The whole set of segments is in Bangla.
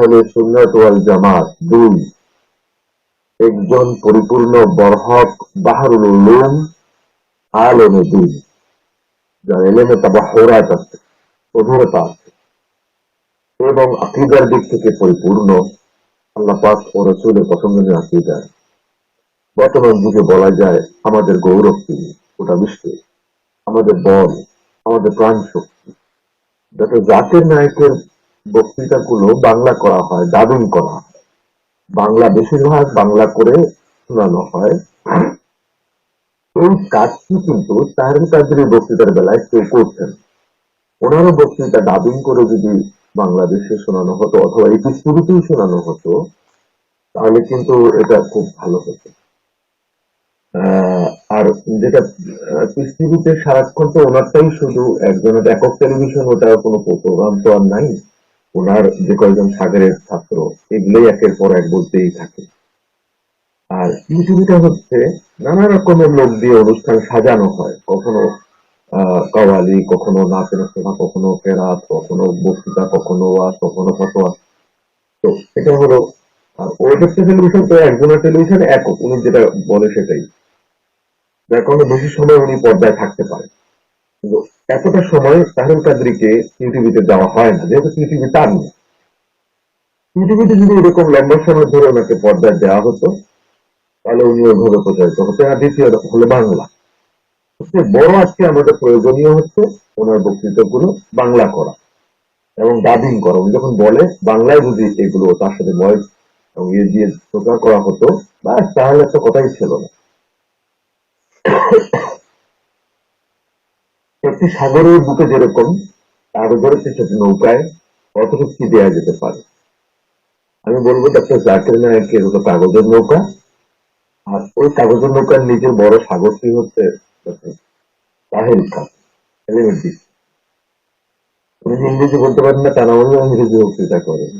আহলে সুন্নাত ওয়াল জামাত, দুই, একজন পরিপূর্ণ বরহক বাহারুল উলুম, আলেমে দিন। যার এলেমে তাবাহরাত আছে কঠোরতা আছে। এবং আকিদার দিক থেকে পরিপূর্ণ, আল্লাহ পাক ও রসুলের পছন্দনীয় আকিদার বর্তমান যুগে বলা যায়, আমাদের গৌরব তিনি গোটা বিশ্বে। আমাদের বল আমাদের প্রাণ শক্তি যাতে জাতির নায়কের বক্তৃতাগুলো বাংলা করা হয় ডাবিং করা বাংলা বেশিরভাগ বাংলা করে শোনানো হয়। এই কাজটি কিন্তু তাহের কাদের বক্তৃতার বেলায় কেউ করছেন ওনারও বক্তৃতা ডাবিং করে যদি বাংলাদেশে শোনানো হতো অথবা এই পৃথিবীতেই শোনানো হতো, তাহলে কিন্তু এটা খুব ভালো হতো। আর যেটা পৃথিবীতে সারাক্ষণ তো ওনারটাই শুধু একজনের একক টেলিভিশন ওটা কোনো প্রোগ্রাম তো আর নাই। ওনার যে কয়েকজন সাগরের ছাত্র, এগুলোই একের পর এক বলতেই থাকে। আর পৃথিবীটা হচ্ছে নানা রকমের লোক দিয়ে অনুষ্ঠান সাজানো হয়। কখনো কাওয়ালি, কখনো নাচের নাচনা কখনো কেরাত কখনো বক্তৃতা, কখনো ওয়াজ, কখনো ফটোয়া তো এটা হলো, আর ওইটা টেলিভিশন তো একজনের টেলিভিশন একক, উনি যেটা বলে সেটাই। যার কারণে বেশি সময় উনি পর্দায় থাকতে পারে এতটা সময় তাহরুল কাদরিকে পৃথিবীতে দেওয়া হয় না, যেহেতু পৃথিবী তার না পৃথিবীতে যদি এরকম লম্বা সময় ধরে ওনাকে পর্দায় দেওয়া হতো, তাহলে উনি ওইভাবে প্রচারিত হতেন। আর দ্বিতীয় হলো বাংলা। সবচেয়ে বড় আজকে আমাদের প্রয়োজনীয় হচ্ছে ওনার বক্তৃতাগুলো বাংলা করা এবং ডাবিং করা। উনি যখন বলে, বাংলায় যদি এগুলো তার সাথে ভয়েস এবং ইয়ে দিয়ে প্রচার করা হতো বা তাহলে একটা কথাই ছিল না। একটি সাগরের বুকে যেরকম কাগজের সেটি নৌকায় কতটুকু কি দেওয়া যেতে পারে। আমি বলব ডাক্তার জাকির নায়কের হলো কাগজের নৌকা, আর ওই কাগজের নৌকার নিজের বড় সাগরটি হচ্ছে এলিমেন্টি উনি ইংরেজি বলতে পারেন না তা না হলেও ইংরেজি বক্তৃতা করেন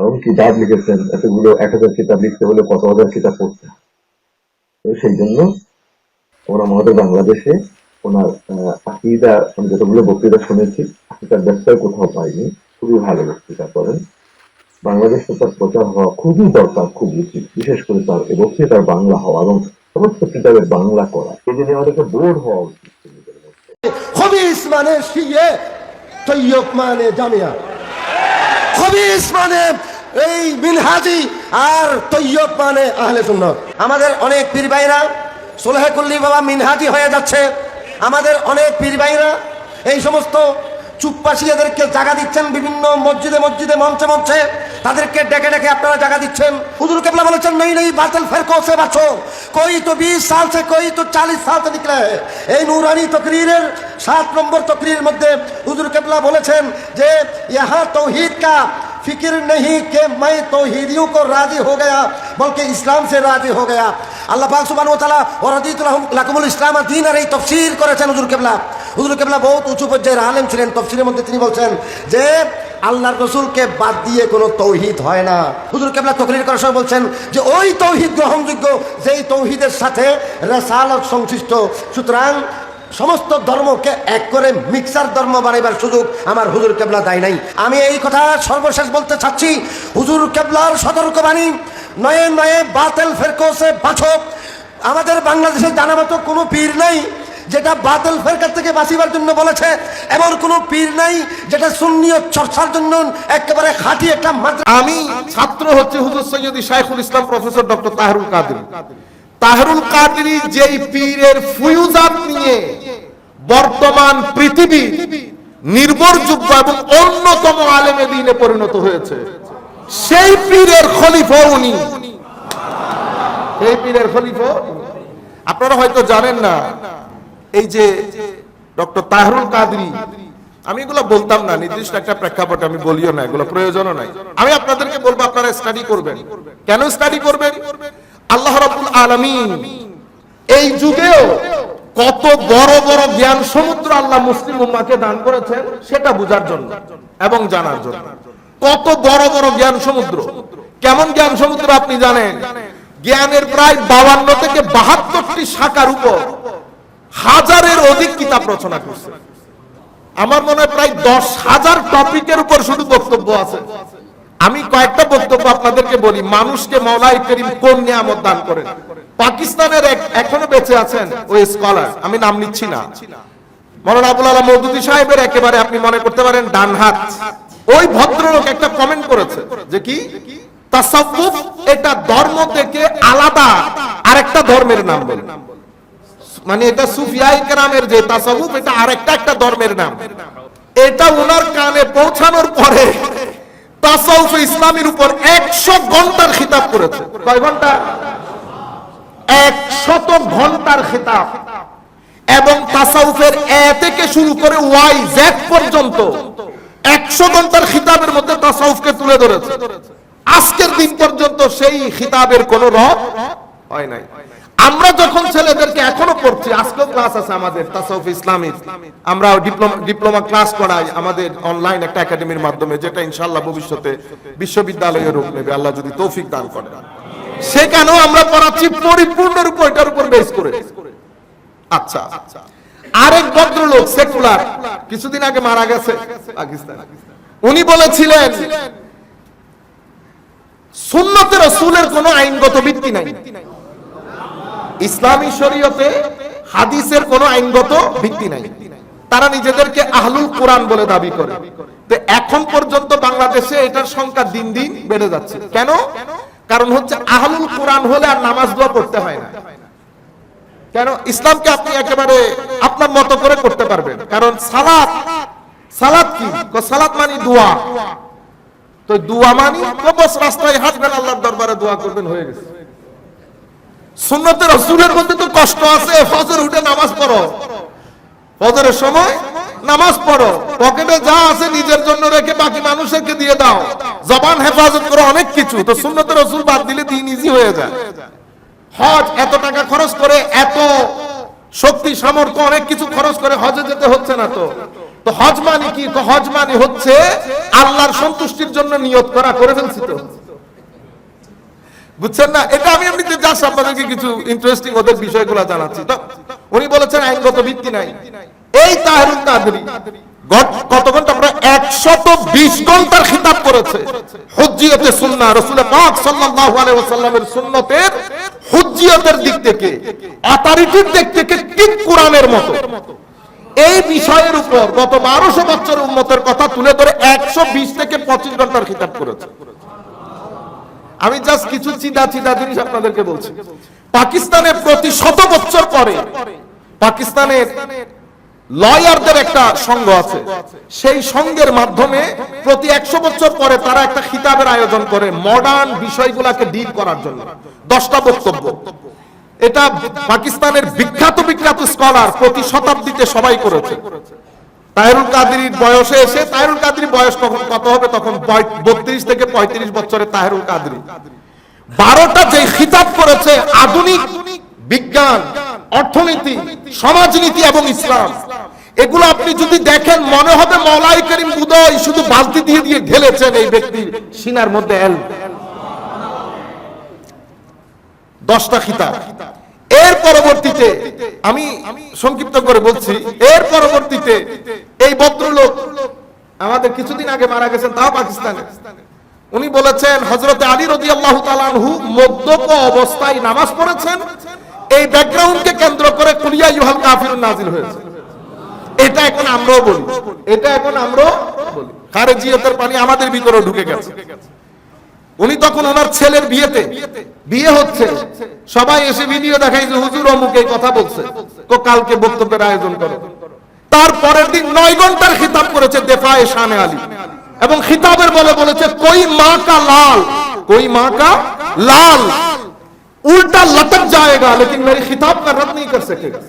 এবং কিতাব লিখেছেন, এতগুলো এক হাজার কিতাব লিখতে হলে কত হাজার কিতাব পড়তে সেই জন্য ওরা আমাদের বাংলাদেশে ওনার আকিদা আমি যতগুলো বক্তৃতা শুনেছি, আকিদার ব্যবসায় কোথাও পাইনি। খুবই ভালো বক্তৃতা করেন। বাংলাদেশে তার প্রচার হওয়া খুবই দরকার খুব উচিত, বিশেষ করে তার এই বক্তৃতার বাংলা হওয়া এবং সমস্ত কিতাবের বাংলা করা। এই জন্য আমাদেরকে বোর্ড হওয়া উচিত। মানে শিয়ে, তৈয়ব মানে জামিয়া। খবিস মানে এই মিনহাজি আর তৈয়ব মানে আহলে সুন্নত আমাদের অনেক পীর ভাইরা, সোলহে কুল্লি বাবা মিনহাজি হয়ে যাচ্ছে। আমাদের অনেক পীরবাইরা এই সমস্ত চুপপাশিয়াদেরকে জায়গা দিচ্ছেন বিভিন্ন মসজিদে মসজিদে, মঞ্চে মঞ্চে। তাদেরকে ডেকে ডেকে আপনারা জায়গা দিচ্ছেন। হুজুর কেবলা বলেছেন, নেই নেই, বাতিল ফেরকো সে বাছো। কই তো বিশ সাল সে, কই তো চালিশ সাল সে নিকলে? এই নুরানি তকরিরের সাত নম্বর তকরির মধ্যে হুজুর কেবলা বলেছেন যে, ইহা তৌহিদ কা फिक्र नहीं कि मैं तौहीदियों को राजी हो गया बल्कि इस्लाम से राजी हो गया আল্লাহ পাক সুবহানাহু ওয়া তাআলা ওয়া রাদিতু লাহুম লাকুমুল ইসলাম দীন আর এই তাফসীর করেছেন হুজুর কেবলা হুজুর কেবলা বহুত উঁচু পর্যায়ের আলেম ছিলেন তাফসীরের মধ্যে তিনি বলছেন যে আল্লাহর রসুলকে বাদ দিয়ে কোনো তৌহিদ হয় না হুজুর কেবলা তকরির করার সময় বলছেন যে ওই তৌহিদ গ্রহণযোগ্য যেই তৌহিদের সাথে রেসালত সংশ্লিষ্ট সুতরাং সমস্ত ধর্মকে এক করে মিক্সার ধর্ম বানাইবার সুযোগ আমার হুজুর কেবলা দেয় নাই। আমি এই কথা সর্বশেষ বলতে চাচ্ছি, হুজুর কেবলার সতর্কবাণী, নয়ে নয়ে বাতেল ফেরকো সে বাছো আমাদের বাংলাদেশে জানা মতো কোনো পীর নেই যেটা বাতিল ফেরকার থেকে বাঁচিবার জন্য বলেছে, এমন কোনো পীর নাই যেটা সুন্নিয় চর্চার জন্য একেবারে খাঁটি একটা মাত্রা আমি ছাত্র হচ্ছে হুজুর সৈয়দি শাইখুল ইসলাম প্রফেসর ডক্টর তাহরুল কাদের। তাহরুল কাদরি যেই পীরের ফুয়ুজাত নিয়ে বর্তমান পৃথিবী নির্ভরযোগ্য এবং অন্যতম আলেমে দিনে পরিণত হয়েছে। সেই পীরের খলিফা উনি। সেই পীরের খলিফা আপনারা হয়তো জানেন না, এই যে ডক্টর তাহরুল কাদরি, আমি এগুলো বলতাম না, নির্দিষ্ট একটা প্রেক্ষাপটে আমি বলিও না, এগুলো প্রয়োজনও নাই। আমি আপনাদেরকে বলব, আপনারা স্টাডি করবেন। কেন স্টাডি করবেন? আল্লাহ রাব্বুল আলামিন এই যুগেও কত বড় বড় জ্ঞান সমুদ্র আল্লাহ মুসলিম উম্মাকে দান করেছেন, সেটা বোঝার জন্য এবং জানার জন্য। কত বড় বড় জ্ঞান সমুদ্র। কেমন জ্ঞান সমুদ্র আপনি জানেন? জ্ঞানের প্রায় বাবান্ন থেকে বাহাত্তরটি শাখার উপর হাজারের অধিক কিতাব রচনা করছে। আমার মনে হয় প্রায় দশ হাজার টপিকের উপর শুধু বক্তব্য আছে। আমি কয়েকটা বক্তব্য আপনাদেরকে বলি। মানুষকে মৌলাই করিম কোন নিয়ামত দান করেন? পাকিস্তানের এখনও বেঁচে আছেন ওই স্কলার। আমি নাম নিচ্ছি না। মৌলানা আবুল মৌদুদি সাহেবের একেবারে আপনি মনে করতে পারেন ডান হাত। ওই ভদ্রলোক একটা কমেন্ট করেছে যে কি? এটা ধর্ম থেকে আলাদা। আরেকটা ধর্মের নাম বলে। মানে এটা সুফিয়াই কেরামের যে তাসাউফ এটা আরেকটা একটা ধর্মের নাম। এটা ওনার কানে পৌঁছানোর পরে তাসাউফ ইসলামের উপর একশো ঘণ্টার খিতাব করেছে। কয় ঘণ্টা? একশত ঘণ্টার খিতাব। এবং তাসাউফের এ থেকে শুরু করে ওয়াই জেড পর্যন্ত একশো ঘণ্টার খিতাবের মধ্যে তাসাউফকে তুলে ধরেছে। আজকের দিন পর্যন্ত সেই খিতাবের কোন রব হয় নাই। আমরা যখন ছেলেদেরকে ক্লাস আছে আমাদের, তাসাউফ ইসলামিক আমরা ডিপ্লোমা ডিপ্লোমা ক্লাস করাই আমাদের অনলাইন একটা একাডেমির মাধ্যমে, যেটা ইনশাআল্লাহ ভবিষ্যতে বিশ্ববিদ্যালয়ের রূপ নেবে। আল্লাহ যদি তৌফিক দান করেন। সেখানেও আমরা পড়াচ্ছি পরিপূর্ণের উপর, এটার উপর বেস করে। আচ্ছা আরেক ভদ্রলোক সেকুলার কিছুদিন আগে মারা গেছে পাকিস্তান। উনি বলেছিলেন, সুন্নতে রসুলের কোনো আইনগত ভিত্তি নাই। ইসলামী শরীয়তে হাদিসের কোনো আইনগত ভিত্তি নাই। তারা নিজেদেরকে আহলুল কোরআন বলে দাবি করে। তো এখন পর্যন্ত বাংলাদেশে এটার সংখ্যা দিন দিন বেড়ে যাচ্ছে। কেন? কারণ হচ্ছে আহলুল কোরআন হলে আর নামাজ দোয়া করতে হয় না। কেন? ইসলামকে আপনি একেবারে আপনার মতো করে করতে পারবেন। কারণ সালাত সালাত কি? সালাত মানে দোয়া। তো দোয়া মানি রাস্তায় হাঁটবেন, আল্লাহর দরবারে দোয়া করবেন, হয়ে গেছে। সুন্নতে রসুলের মধ্যে তো কষ্ট আছে, ফজর উঠে নামাজ পড়ো। ফজরের সময় নামাজ পড়ো। পকেটে যা আছে নিজের জন্য রেখে বাকি মানুষকে দিয়ে দাও। জবান, হেফাজত করো, অনেক কিছু। তো সুন্নতে রসুল বাদ দিলে দিন ইজি হয়ে যায়। হজ এত টাকা খরচ করে, এত শক্তি, সামর্থ্য, অনেক কিছু খরচ করে হজে যেতে হচ্ছে না তো। তো হজ মানে কি? হজ মানে হচ্ছে আল্লাহর সন্তুষ্টির জন্য নিয়ত করা, করে ফেলছি তো। বুঝছেন না? এটা আমি এমনিতে জাস্ট আপনাদেরকে কিছু ইন্টারেস্টিং ওদের বিষয়গুলো জানাচ্ছি। তো উনি বলেছেন আইনগত ভিত্তি নাই। এই তাহরুল কাদরি কত ঘণ্টা আমরা একশত বিশ ঘণ্টার খিতাব করেছে। হুজ্জিয়তে সুন্নাহ রাসূল পাক সাল্লাল্লাহু আলাইহি ওয়াসাল্লামের সুন্নতের হুজ্জিয়তের দিক থেকে, অথরিটির দিক থেকে ঠিক কোরআনের মতো। এই বিষয়ের উপর গত বারোশো বছর উন্মতের কথা তুলে ধরে একশো বিশ থেকে পঁচিশ ঘণ্টার খিতাব করেছে। আমি জাস্ট কিছু চিন্তা চিন্তা জিনিস আপনাদেরকে বলছি। পাকিস্তানের প্রতি শত বছর পরে পাকিস্তানের লয়ারদের একটা সংঘ আছে। সেই সংঘের মাধ্যমে প্রতি একশো বছর পরে তারা একটা খিতাবের আয়োজন করে মডার্ন বিষয়গুলাকে ডিল করার জন্য। দশটা বক্তব্য। এটা পাকিস্তানের বিখ্যাত বিখ্যাত স্কলার প্রতি শতাব্দীতে সবাই করেছে। তাহেরুল কাদির বয়সে এসে তাহেরুল কাদির বয়স কখন, কত হবে? তখন বত্রিশ থেকে পঁয়ত্রিশ বছরের তাহেরুল কাদির। বারোটা যে খিতাব করেছে, আধুনিক বিজ্ঞান, অর্থনীতি, সমাজনীতি এবং ইসলাম। এগুলো আপনি যদি দেখেন, মনে হবে মৌলাই করিম উদয় শুধু বালতি দিয়ে দিয়ে ঢেলেছেন এই ব্যক্তির সিনার মধ্যে এল। দশটা খিতাব। এর পরবর্তীতে আমি সংক্ষিপ্ত করে বলছি, এর পরবর্তীতে এই ভদ্রলোক আমাদের কিছুদিন আগে মারা গেছেন, তাও পাকিস্তানে। উনি বলেছেন হজরতে আলী রদি আল্লাহ তালানহু মদ্যপ অবস্থায় নামাজ পড়েছেন। এই ব্যাকগ্রাউন্ডকে কেন্দ্র করে কুলিয়া ইউহাল কাফির নাজিল হয়েছে। এটা এখন আমরাও বলি। এটা এখন আমরাও বলি। খারেজিয়তের পানি আমাদের ভিতরে ঢুকে গেছে। উনি তখন ওনার ছেলের বিয়েতে বিয়ে হচ্ছে সবাই এসে ভিডিও দেখাই যে হুজুর অমুক এই কথা বলছে তো কালকে বক্তব্যের আয়োজন করো তার পরের দিন নয় ঘন্টার খিতাব করেছে দেফায়ে শানে আলী এবং খিতাবের বলে বলেছে কই মা কা লাল কই মা কা লাল উল্টা লটক जाएगा लेकिन मेरी खिताब का रद्द नहीं कर सकेगा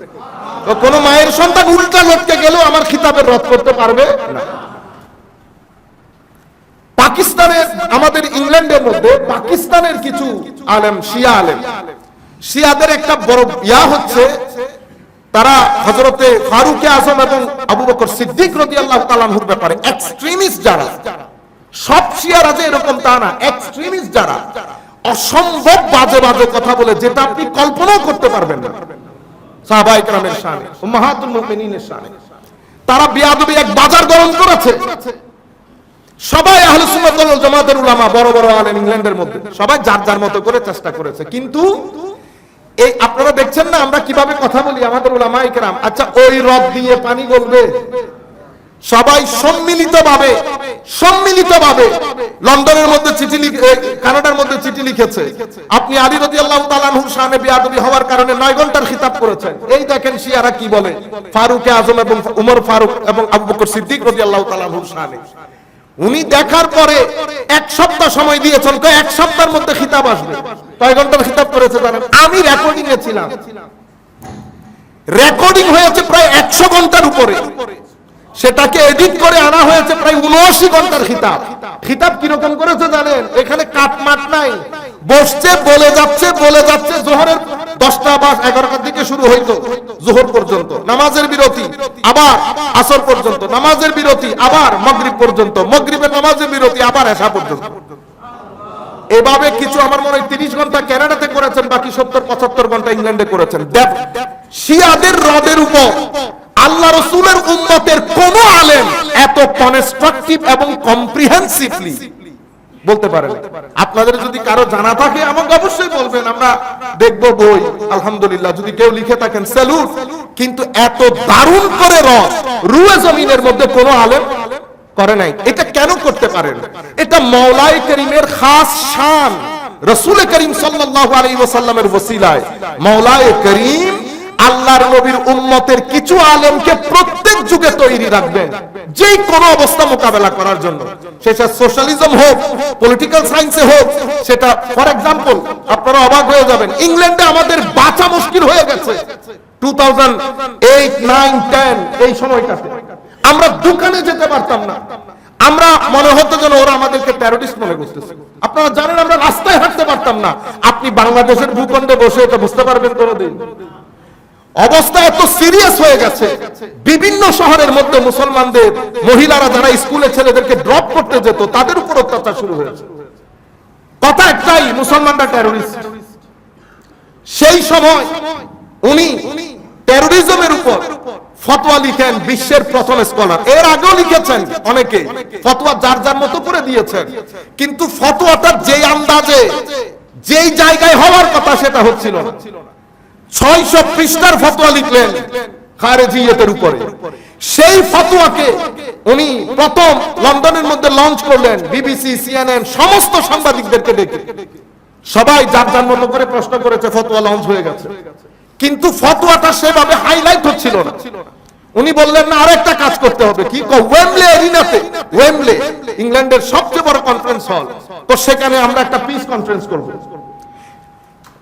তো কোন মায়ের সন্তান উল্টা লটকে গেলেও আমার খিতাবের রদ করতে পারবে না পাকিস্তানের, আমাদের ইংল্যান্ডের মধ্যে পাকিস্তানের কিছু আলেম, শিয়া আলেম। শিয়াদের একটা বড় ইয়া হচ্ছে, তারা হজরতে ফারুকে আজম এবং আবু বকর সিদ্দিক রদি আল্লাহ তালানহুর ব্যাপারে এক্সট্রিমিস্ট যারা। সব শিয়ারা যে এরকম তা না এক্সট্রিমিস্ট যারা। অসম্ভব বাজে বাজে কথা বলে, যেটা আপনি কল্পনাও করতে পারবেন না। সাহাবায়ে কেরামের শানে, উম্মাহাতুল মুমিনিনের শানে। তারা বিয়াদবি এক বাজার গরম করেছে। সবাই আহলে জামাতের উলামা, বড় বড় আলেম ইংল্যান্ডের মধ্যে। সবাই যার যার মতো করে চেষ্টা করেছে। কিন্তু এই আপনারা দেখছেন না, আমরা কীভাবে কথা বলি আমাদের উলামা ইকরাম? আচ্ছা ওই রদ দিয়ে পানি গলবে। সবাই সম্মিলিতভাবে সম্মিলিতভাবে লন্ডনের মধ্যে চিঠি কানাডার মধ্যে চিঠি লিখেছে। আপনি আলী রাদিয়াল্লাহু আল্লাহ আনহুর শানে বিয়াদবি হওয়ার কারণে নয় ঘণ্টার খিতাব করেছেন। এই দেখেন শিয়ারা কি বলে? ফারুক আজম এবং উমর ফারুক এবং আবু বকর সিদ্দিক রাদিয়াল্লাহু তাআলা আনহুর শানে। উনি দেখার পরে এক সপ্তাহ সময় দিয়েছেন, কয় এক সপ্তাহের মধ্যে খিতাব আসবে। কয় ঘণ্টার খিতাব করেছে জানেন আমি রেকর্ডিং এ ছিলাম। রেকর্ডিং হয়েছে প্রায় একশো ঘণ্টার উপরে। সেটাকে এডিট করে আনা হয়েছে প্রায় উনআশি ঘণ্টার খিতাব। খিতাব কীরকম করেছে জানেন? এখানে কাটমাট নাই। বসছে, বলে যাচ্ছে বলে যাচ্ছে, জোহরের দশটা বা এগারোটার দিকে শুরু হইতো, জোহর পর্যন্ত। নামাজের বিরতি, আবার আসর পর্যন্ত। নামাজের বিরতি, আবার মগরিব পর্যন্ত। মগরিবের নামাজের বিরতি, আবার এসা পর্যন্ত। এভাবে কিছু আমার মনে হয় তিরিশ ঘণ্টা কানাডাতে করেছেন, বাকি সত্তর, পঁচাত্তর ঘণ্টা ইংল্যান্ডে করেছেন। শিয়াদের হ্রদের উপর আল্লাহ রসুলের উম্মতের কোন আলেম এত কনস্ট্রাকটিভ এবং কম্প্রিহেন্সিভলি বলতে পারেন আপনাদের যদি কারও জানা থাকে, আমাকে অবশ্যই বলবেন, আমরা দেখব বই। আলহামদুলিল্লাহ, যদি কেউ লিখে থাকেন, স্যালুট। কিন্তু এত দারুণ করে রস, রুয়ে জমিনের মধ্যে কোনো আলেম করে নাই। এটা কেন করতে পারেন? এটা মৌলাই করিমের খাস শান। রসুল করিম সাল্লাল্লাহু আলাইহি ওয়াসাল্লামের ওসিলায়। মৌলাই করিম আল্লাহর নবীর উম্মতের কিছু আলেমকে প্রত্যেক যুগে তৈরি রাখবেন যে কোনো অবস্থা মোকাবেলা করার জন্য। সেটা সোশ্যালিজম হোক পলিটিক্যাল সায়েন্সে হোক, সেটা ফর এক্সাম্পল আপনারা অবাক হয়ে যাবেন, ইংল্যান্ডে আমাদের বাঁচা মুশকিল হয়ে গেছে। টু থাউজেন্ড এই সময়টাতে। আমরা দোকানে যেতে পারতাম না। আমরা, মনে হতো যেন ওরা আমাদেরকে টেরোরিস্ট মনে করতেছে। আপনারা জানেন, আমরা রাস্তায় হাঁটতে পারতাম না। আপনি বাংলাদেশের ভূখণ্ডে বসে এটা বুঝতে পারবেন কোনোদিন। অবস্থা এত সিরিয়াস হয়ে গেছে। বিভিন্ন শহরের মধ্যে মুসলমানদের, মহিলারা যারা স্কুলে ছেলেদেরকে ড্রপ করতে যেত, তাদের উপর অত্যাচার শুরু হয়েছে। কথা একটাই, মুসলমানরা টেরোরিস্ট সেই সময় উনি টেরোরিজমের উপর ফতোয়া লিখেন বিশ্বের প্রথম স্কলার এর আগেও লিখেছেন অনেকে, ফতোয়া যার যার মতো করে দিয়েছেন। কিন্তু ফতোয়াটা যেই আন্দাজে, যেই জায়গায় হওয়ার কথা সেটা হচ্ছিল না। ছয়শো পৃষ্ঠার ফতোয়া লিখলেন খারেজিয়তের উপরে। সেই ফতোয়াকে উনি প্রথম লন্ডনের মধ্যে লঞ্চ করলেন বিবিসি, সিএনএন, সমস্ত সাংবাদিকদেরকে ডেকে। সবাই যার যার মতো করে প্রশ্ন করেছে, ফতোয়া লঞ্চ হয়ে গেছে। কিন্তু ফতোয়াটা সেভাবে হাইলাইট হচ্ছিল না। উনি বললেন, না, আরেকটা কাজ করতে হবে। কি ওয়েমলে এরিনাতে। ওয়েমলে ইংল্যান্ডের সবচেয়ে বড় কনফারেন্স হল তো সেখানে আমরা একটা পিস কনফারেন্স করব।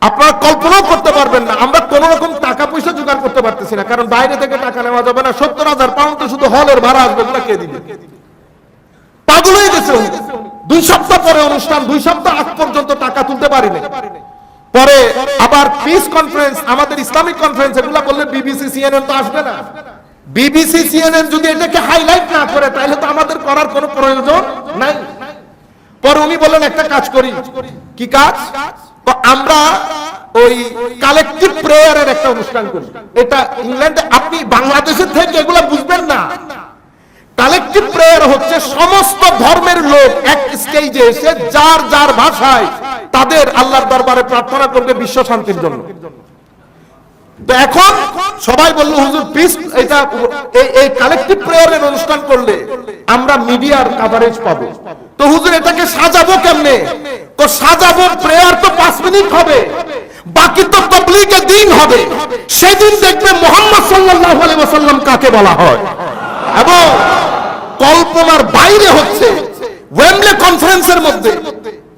আপনারা কল্পনাও করতে পারবেন না। আমরা কোন রকম টাকা পয়সা জোগাড় করতে পারতেছি না, কারণ বাইরে থেকে টাকা নেওয়া যাবে না। সত্তর হাজার পাউন্ড তো শুধু হলের ভাড়া আসবে, ওগুলা কে দিবে? পাগল হয়ে গেছে। দুই সপ্তাহ পরে অনুষ্ঠান, দুই সপ্তাহ আগ পর্যন্ত টাকা তুলতে পারিনি পরে আবার পিস কনফারেন্স আমাদের ইসলামিক কনফারেন্স এগুলা বললে বিবিসি সিএনএন তো আসবে না। বিবিসি সিএনএন যদি এটাকে হাইলাইট না করে, তাহলে তো আমাদের করার কোনো প্রয়োজন নাই। পরে উনি বললেন, একটা কাজ করি। কি কাজ? আমরা ওই কালেকটিভ প্রেয়ারের একটা অনুষ্ঠান করি। এটা ইংল্যান্ডে আপনি বাংলাদেশের থেকে এগুলা বুঝবেন না। কালেকটিভ প্রেয়ার হচ্ছে সমস্ত ধর্মের লোক এক স্টেজে এসে যার যার ভাষায় তাদের আল্লাহর দরবারে প্রার্থনা করবে বিশ্ব শান্তির জন্য। তো এখন সবাই বলল, হুজুর পিস এটা এই- এই কালেকটিভ প্রেয়ারের অনুষ্ঠান করলে আমরা মিডিয়ার কভারেজ পাবো। তো হুজুর, এটাকে সাজাবো কেমনে? তো সাজাবো, প্রেয়ার তো পাঁচ মিনিট হবে। বাকি তো তবলিগে দিন হবে। সেদিন দেখবে মোহাম্মদ সাল্লাল্লাহু আলাইহি ওয়াসাল্লাম কাকে বলা হয়? এবং কল্পনার বাইরে হচ্ছে ওয়েমলে কনফারেন্সের মধ্যে।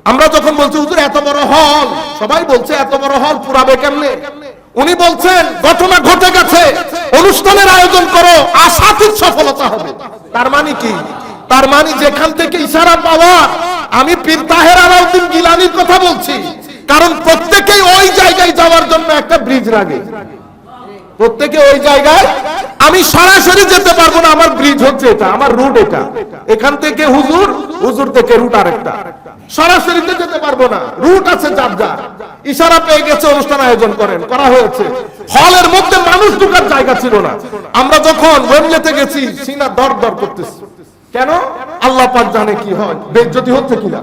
আমরা যখন বলছি, হুজুর, এত বড় হল। সবাই বলছে, এত বড় হল পুরাবে কেমনে? উনি বলছেন, ঘটনা ঘটে গেছে। অনুষ্ঠানের আয়োজন করো আশাতীত সফলতা হবে। তার মানে কি? তার মানে যেখান থেকে ইশারা পাওয়া, আমি পীর তাহের আলাউদ্দিন গিলানির কথা বলছি। কারণ প্রত্যেকেই ওই জায়গায় যাওয়ার জন্য একটা ব্রিজ লাগে প্রত্যেকে ওই জায়গায়, আমি সরাসরি যেতে পারব না, আমার ব্রিজ হচ্ছে এটা, আমার রুট এটা। এখান থেকে হুজুর হুজুর থেকে রুট আরেকটা। সরাসরিতে যেতে পারব না রুট আছে যার যার। ইশারা পেয়ে গেছে, অনুষ্ঠান আয়োজন করেন, করা হয়েছে। হলের মধ্যে মানুষ ঢুকার জায়গা ছিল না। আমরা যখন ওয়েমলেতে গেছি, সিনা দর দর করতেছি। কেন? আল্লাহ পাক জানে কি হয় বেজ্জতি হচ্ছে কিনা।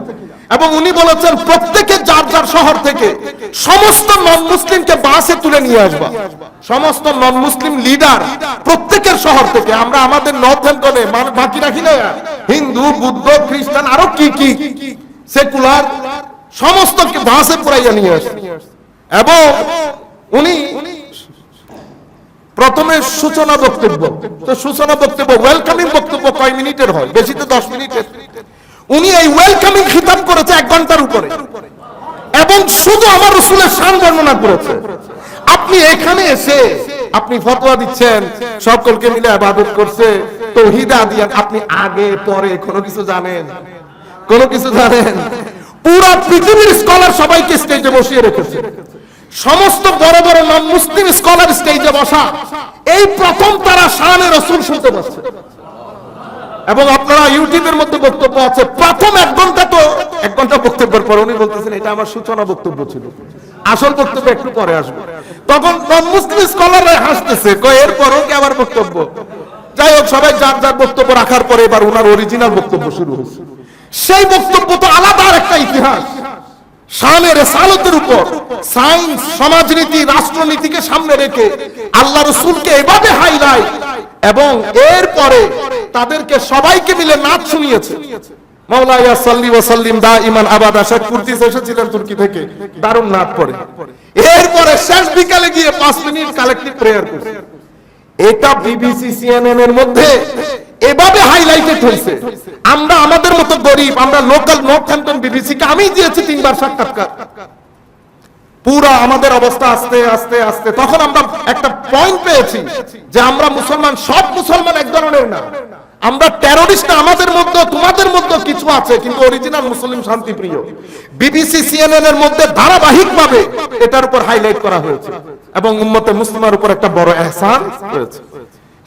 এবং উনি বলেছেন, প্রত্যেকে যার যার শহর থেকে সমস্ত নন মুসলিমকে বাসে তুলে নিয়ে আসবা। সমস্ত নন মুসলিম লিডার প্রত্যেকের শহর থেকে। আমরা আমাদের নর্থ হ্যাম্পটনে বাকি রাখি না হিন্দু, বুদ্ধ, খ্রিস্টান, আরও কি কি? সেকুলার, সমস্ত বাসে পুরাইয়া নিয়ে আসে। এবং উনি প্রথমে সূচনা বক্তব্য। তো সূচনা বক্তব্য ওয়েলকামিং বক্তব্য কয় মিনিটের হয়? বেশি তো দশ মিনিটের। উনি এই ওয়েলকামিং খিতাব করেছে এক ঘণ্টার উপরে। এবং শুধু আমার রসুলের শান বর্ণনা করেছে। আপনি এখানে এসে আপনি ফতোয়া দিচ্ছেন, সকলকে মিলে আবাদত করছে, তৌহিদা দিয়া আপনি আগে, পরে, কোনো কিছু জানেন? কোনো কিছু জানেন? পুরো পৃথিবীর স্কলার সবাইকে স্টেজে বসিয়ে রেখেছে। সমস্ত বড় বড় নন মুসলিম স্কলার স্টেজে বসা, এই প্রথম তারা শানে রসুল শুনতে পাচ্ছে। এবং আপনারা ইউটিউবের মধ্যে বক্তব্য আছে, প্রথম এক ঘণ্টা তো, এক ঘণ্টা বক্তব্যের পর উনি বলতেছেন, এটা আমার সূচনা বক্তব্য ছিল। আসল বক্তব্য একটু পরে আসবে। তখন নন মুসলিম স্কলাররা হাসতেছে, কয়, এরপরও কি আবার বক্তব্য? যাই হোক, সবাই যার যার বক্তব্য রাখার পরে এবার ওনার অরিজিনাল বক্তব্য শুরু হয়েছে। সেই বক্তব্য তো আলাদা একটা ইতিহাস। শানের রেসালতের উপর সমাজনীতি, রাষ্ট্রনীতিকে সামনে রেখে আল্লাহ রসুলকে এভাবে হাইলাইট এবং এরপরে তাদেরকে সবাইকে মিলে নাচ শুনিয়েছে। সাল্লি ওয়াসাল্লিম দা ইমান এসেছিলেন তুর্কি থেকে নাচ পড়ে এরপরে শেষ বিকালে গিয়ে পাঁচ মিনিট কালেক্টিভ প্রেয়ার করছে। এটা বিবিসি, সিএনএন এর মধ্যে এভাবে হাইলাইটেড হয়েছে। আমরা আমাদের মতো গরিব, আমরা লোকাল নর্থহ্যাম্পটন বিবিসি কে আমি দিয়েছি তিনবার সাক্ষাৎকার। পুরা আমাদের অবস্থা আস্তে আস্তে আস্তে। তখন আমরা একটা পয়েন্ট পেয়েছি যে আমরা মুসলমান, সব মুসলমান এক ধরনের না। আমরা টেরোরিস্ট আমাদের মধ্যে, তোমাদের মধ্যে কিছু আছে, কিন্তু অরিজিনাল মুসলিম শান্তি প্রিয় বিবিসি সিএনএন এর মধ্যে ধারাবাহিক ভাবে এটার উপর হাইলাইট করা হয়েছে। এবং উম্মতে মুসলিমের উপর একটা বড় এহসান হয়েছে।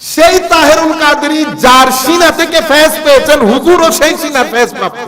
সেই তাহেরুল কাদেরী, যার সিনা থেকে ফেস পেয়েছেন, হুজুরও সেই সিনা ফেস প্রাপ্ত